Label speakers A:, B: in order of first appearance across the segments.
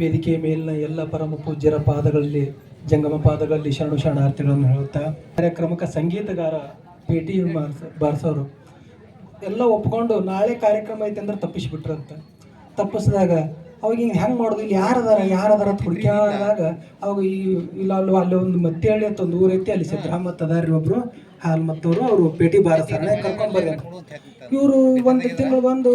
A: ವೇದಿಕೆಯ ಮೇಲಿನ ಎಲ್ಲ ಪರಮ ಪೂಜ್ಯರ ಪಾದಗಳಲ್ಲಿ, ಜಂಗಮ ಪಾದಗಳಲ್ಲಿ ಶರಣು ಶರಣಾರ್ಥಿಗಳನ್ನು ಹೇಳುತ್ತಾ, ಕಾರ್ಯಕ್ರಮಕ್ಕೆ ಸಂಗೀತಗಾರ ಪಿ ಟಿ ಬಾರ್ಸೋರು. ಎಲ್ಲ ಒಪ್ಕೊಂಡು ನಾಳೆ ಕಾರ್ಯಕ್ರಮ ಐತೆ ಅಂದ್ರೆ ತಪ್ಪಿಸ್ಬಿಟ್ರಂತ. ತಪ್ಪಿಸಿದಾಗ ಅವಾಗ ಹಿಂಗೆ ಹೆಂಗೆ ಮಾಡೋದು? ಇಲ್ಲಿ ಯಾರದಾರ ಯಾರದಾರ ಅಂತ ಹುಡುಕ್ಯಾದಾಗ ಅವಾಗ ಈ, ಇಲ್ಲ, ಅಲ್ಲೋ, ಅಲ್ಲಿ ಒಂದು ಮತ್ತೇಳಿ ಅಂತ ಒಂದು ಊರೈತಿ, ಅಲ್ಲಿ ಸಿದ್ದರಾಮತ್ ಅದಾರಿ ಒಬ್ರು ಹಾಲ್ಮತ್ತವರು ಅವರು ಪೇಟಿ ಬಾರಸ್ತಾರನೆ ಕರ್ಕೊಂಬರ್ರಿ ಅಂತ. ಇವರು ಒಂದು ತಿಂಗಳು ಬಂದು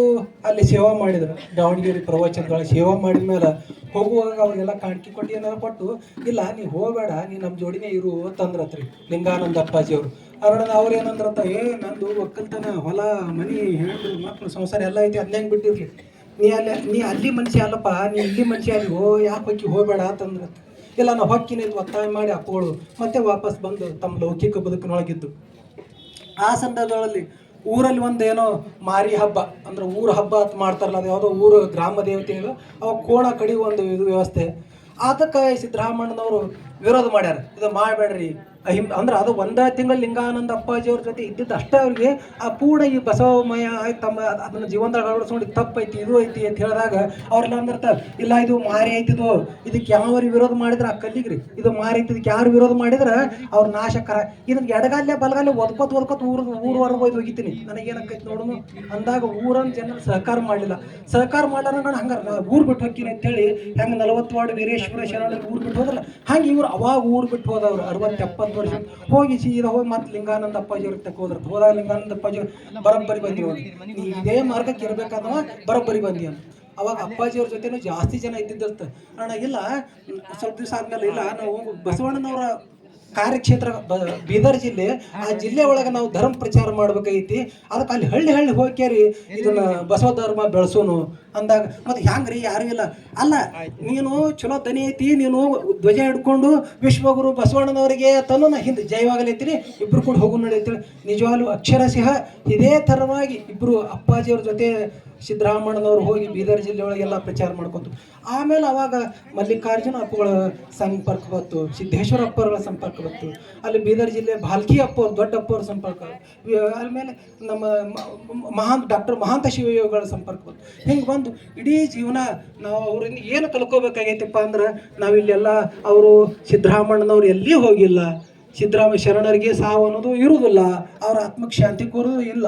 A: ಅಲ್ಲಿ ಸೇವಾ ಮಾಡಿದ್ರು. ದಾವಣಗೆರೆ ಪ್ರವಚನಗಳ ಸೇವಾ ಮಾಡಿದ ಮೇಲೆ ಹೋಗುವಾಗ ಅವ್ರಿಗೆಲ್ಲ ಕಾಣಿಕೆ ಕೊಟ್ಟು ಏನಾರ ಕೊಟ್ಟು, ಇಲ್ಲ ನೀವು ಹೋಗಬೇಡ, ನೀ ನಮ್ಮ ಜೋಡಿನೇ ಇರು ಅಂತಂದ್ರತ್ರಿ ಲಿಂಗಾನಂದ ಅಪ್ಪಾಜಿ ಅವ್ರನ್ನ ಅವ್ರ ಏನಂದ್ರತ್ತ ಏ, ನಂದು ಒಕ್ಕಲ್ತನ, ಹೊಲ, ಮನಿ ಹೆಣ್ಣು ಮಕ್ಕಳು ಸಂಸಾರ ಎಲ್ಲ ಐತಿ ಅದನ್ನ ಬಿಟ್ಟಿರ್ಲಿ. ನೀ ಅಲ್ಲಿ ನೀ ಅಲ್ಲಿ ಮನುಷ್ಯ ಅಲ್ಲಪ್ಪ, ನೀ ಇಲ್ಲಿ ಮನುಷ್ಯ ಅಲ್ಲಿ, ಓ, ಯಾಕೆ ಹೋಗಿ ಹೋಗಬೇಡ ಅಂತಂದ್ರೆ ಇಲ್ಲ ನಾವು ಹೊಕ್ಕಿನ ಒತ್ತಾಯ ಮಾಡಿ ಅಪ್ಪಗಳು ಮತ್ತೆ ವಾಪಸ್ ಬಂದು ತಮ್ಮ ಲೌಕಿಕ ಬದುಕಿನೊಳಗಿದ್ದು. ಆ ಸಂದರ್ಭದಲ್ಲಿ ಊರಲ್ಲಿ ಒಂದೇನೋ ಮಾರಿ ಹಬ್ಬ, ಅಂದ್ರೆ ಊರ ಹಬ್ಬ ಅಂತ ಮಾಡ್ತಾರಲ್ಲ, ಅದು ಯಾವುದೋ ಊರು, ಗ್ರಾಮ ದೇವತೆಗಳು ಅವ ಕೋಣ ಕಡಿ ಒಂದು ಇದು ವ್ಯವಸ್ಥೆ. ಅದಕ್ಕೆ ಸಿದ್ದರಾಮಣ್ಣನವರು ವಿರೋಧ ಮಾಡ್ಯಾರ. ಇದು ಮಾಡಬೇಡ್ರಿ ಅಹಿಂ ಅಂದ್ರೆ ಅದು ಒಂದೇ ತಿಂಗಳು ಲಿಂಗಾನಂದ ಅಪ್ಪಾಜಿ ಅವ್ರ ಜೊತೆ ಇದ್ದಿದ್ದು ಅಷ್ಟೇ ಅವ್ರಿಗೆ ಆ ಪೂರ್ಣ ಈ ಬಸವಮಯ ತಮ್ಮ ಅದ್- ಅದನ್ನ ಜೀವನದಾಗ ಅಳವಡಿಸ್ಕೊಂಡು ತಪ್ಪು ಐತಿ ಇದು ಐತಿ ಅಂತ ಹೇಳಿದಾಗ ಅವ್ರೆಲ್ಲ ಅಂದಿರ್ತಾರೆ, ಇಲ್ಲ ಇದು ಮಾರಿ ಐತಿದು ಇದಕ್ಕೆ ಯಾವ ವಿರೋಧ ಮಾಡಿದ್ರೆ ಆ ಕಲ್ಲಿಗ್ರಿ. ಇದು ಮಾರಿ ಐತಿ ಇದಕ್ಕೆ ಯಾರು ವಿರೋಧ ಮಾಡಿದ್ರೆ ಅವ್ರ ನಾಶಕರ. ಇದಕ್ಕೆ ಎಡಗಾಲೆ ಬಲಗಾಲೆ ಒದ್ಕೋತ ಒದ್ಕೋತ ಊರ್ ಊರವರೆಗೆ ಹೋಯ್ತು ಹೋಗಿತೀನಿ ನನಗೇನಕ್ಕೈತಿ ನೋಡೋನು? ಅಂದಾಗ ಊರನ್ ಜನರು ಸಹಕಾರ ಮಾಡಲಿಲ್ಲ. ಸಹಕಾರ ಮಾಡಾರ ಹಂಗಾರ ನಾ ಊರ್ ಬಿಟ್ಟು ಹೋಗ್ತೀನಿ ಅಂತೇಳಿ ಹೆಂಗೆ ನಲವತ್ತು ವಾರ್ಡ್ ವೀರೇಶ್ವರ ಶರಣ ಊರ್ ಬಿಟ್ಟು ಹೋದ್ರಲ್ಲ, ಹಂಗೆ ಇವ್ರು ಅವಾಗ ಊರು ಬಿಟ್ಟು ಹೋದವ್ರು ಅರವತ್ತು ಎಪ್ಪತ್ತು ವರ್ಷ. ಹೋಗಿ ಸೀದಾ ಹೋಗಿ ಮತ್ತೆ ಲಿಂಗಾನಂದ ಅಪ್ಪಾಜಿ ಅವ್ರಿಗೆ ತಕ್ಕ ಹೋದ್ರೆ. ಹೋದಾಗ ಲಿಂಗಾನಂದ ಅಪ್ಪಾಜಿ ಬರೋಬ್ಬರಿ ಬಂದಿವ ನೀ ಇದೇ ಮಾರ್ಗಕ್ಕೆ ಇರ್ಬೇಕಾದವ ಬರೋಬ್ಬರಿ ಬಂದಿ ಅಂತ. ಅವಾಗ ಅಪ್ಪಾಜಿ ಅವ್ರ ಜೊತೆನೂ ಜಾಸ್ತಿ ಜನ ಇದ್ದಿದ್ದಂತ ಅಣ್ಣ, ಇಲ್ಲ, ಸ್ವಲ್ಪ ದಿವಸ ಆದ್ಮೇಲೆ ಇಲ್ಲ, ನಾವು ಬಸವಣ್ಣನವರ ಕಾರ್ಯಕ್ಷೇತ್ರ ಬೀದರ್ ಜಿಲ್ಲೆ ಆ ಜಿಲ್ಲೆ ಒಳಗೆ ನಾವು ಧರ್ಮ ಪ್ರಚಾರ ಮಾಡ್ಬೇಕೈತಿ ಅದಕ್ಕೆ ಅಲ್ಲಿ ಹಳ್ಳಿ ಹಳ್ಳಿ ಹೋಗ್ಯಾರಿ ಇದನ್ನ ಬಸವ ಧರ್ಮ ಬೆಳೆಸೋನು ಅಂದಾಗ. ಮತ್ತೆ ಹ್ಯಾಂಗ್ರಿ? ಯಾರು ಇಲ್ಲ. ಅಲ್ಲ ನೀನು ಚಲೋ ತನಿ ಐತಿ ನೀನು ಧ್ವಜ ಹಿಡ್ಕೊಂಡು ವಿಶ್ವಗುರು ಬಸವಣ್ಣನವರಿಗೆ ತನ್ನ ನಾ ಹಿಂದೆ ಜಯವಾಗಲೈತಿರಿ ಇಬ್ರು ಕೂಡ ಹೋಗು ನಡೀತೀವಿ ನಿಜವಾಗ್ಲೂ ಅಕ್ಷರಶಃ ಇದೇ ಥರವಾಗಿ ಇಬ್ರು ಅಪ್ಪಾಜಿಯವ್ರ ಜೊತೆ ಸಿದ್ದರಾಮಣ್ಣನವರು ಹೋಗಿ ಬೀದರ್ ಜಿಲ್ಲೆ ಒಳಗೆಲ್ಲ ಪ್ರಚಾರ ಮಾಡ್ಕೊತು. ಆಮೇಲೆ ಅವಾಗ ಮಲ್ಲಿಕಾರ್ಜುನ ಅಪ್ಪಗಳ ಸಂಪರ್ಕ ಬಂತು ಸಿದ್ದೇಶ್ವರ ಅಪ್ಪರ ಸಂಪರ್ಕ ಬತ್ತು ಅಲ್ಲಿ ಬೀದರ್ ಜಿಲ್ಲೆ ಭಾಲ್ಕಿ ಅಪ್ಪ ದೊಡ್ಡ ಅಪ್ಪವ್ರ ಸಂಪರ್ಕ. ಆಮೇಲೆ ನಮ್ಮ ಮ- ಮ- ಮಹಾನ್ ಡಾಕ್ಟರ್ ಮಹಾಂತ ಶಿವಯೋಗಿಗಳ ಸಂಪರ್ಕ ಬಂತು. ಹಿಂಗೆ ಬಂದು ಇಡೀ ಜೀವನ ನಾವು ಅವ್ರಿಂದ ಏನು ಕಲ್ಕೋಬೇಕಾಗೈತಪ್ಪ ಅಂದ್ರೆ ನಾವಿಲ್ಲೆಲ್ಲ ಅವರು ಸಿದ್ದರಾಮಣ್ಣನವ್ರು ಎಲ್ಲಿ ಹೋಗಿಲ್ಲ ಸಿದ್ದರಾಮ ಶರಣರಿಗೆ ಸಾವು ಅನ್ನೋದು ಇರುವುದಿಲ್ಲ. ಅವ್ರ ಆತ್ಮಕ್ಕೆ ಶಾಂತಿ ಕೊರೋದು ಇಲ್ಲ.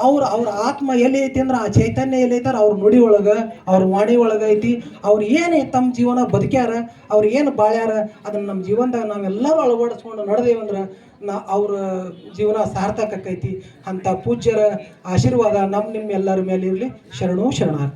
A: ಅವ್ರ ಅವ್ರ ಆತ್ಮ ಎಲ್ಲಿ ಐತಿ ಅಂದ್ರೆ ಆ ಚೈತನ್ಯ ಎಲ್ಲಿ ಐತಾರ ಅವ್ರ ನುಡಿ ಒಳಗೆ, ಅವ್ರ ವಾಣಿ ಒಳಗೆ ಐತಿ. ಅವ್ರು ಏನು ತಮ್ಮ ಜೀವನ ಬದುಕ್ಯಾರ, ಅವ್ರು ಏನು ಬಾಳ್ಯಾರ, ಅದನ್ನ ನಮ್ಮ ಜೀವನದಾಗ ನಾವೆಲ್ಲರೂ ಅಳವಡಿಸ್ಕೊಂಡು ನಡೆದೇವಂದ್ರೆ ನಾ, ಅವ್ರ ಜೀವನ ಸಾರ್ಥಕ ಆಕೈತಿ ಅಂತ ಪೂಜ್ಯರ ಆಶೀರ್ವಾದ ನಮ್ಮ ನಿಮ್ಮ ಎಲ್ಲರ ಮೇಲೆ ಇರಲಿ. ಶರಣು ಶರಣಾರ್ಥಿ.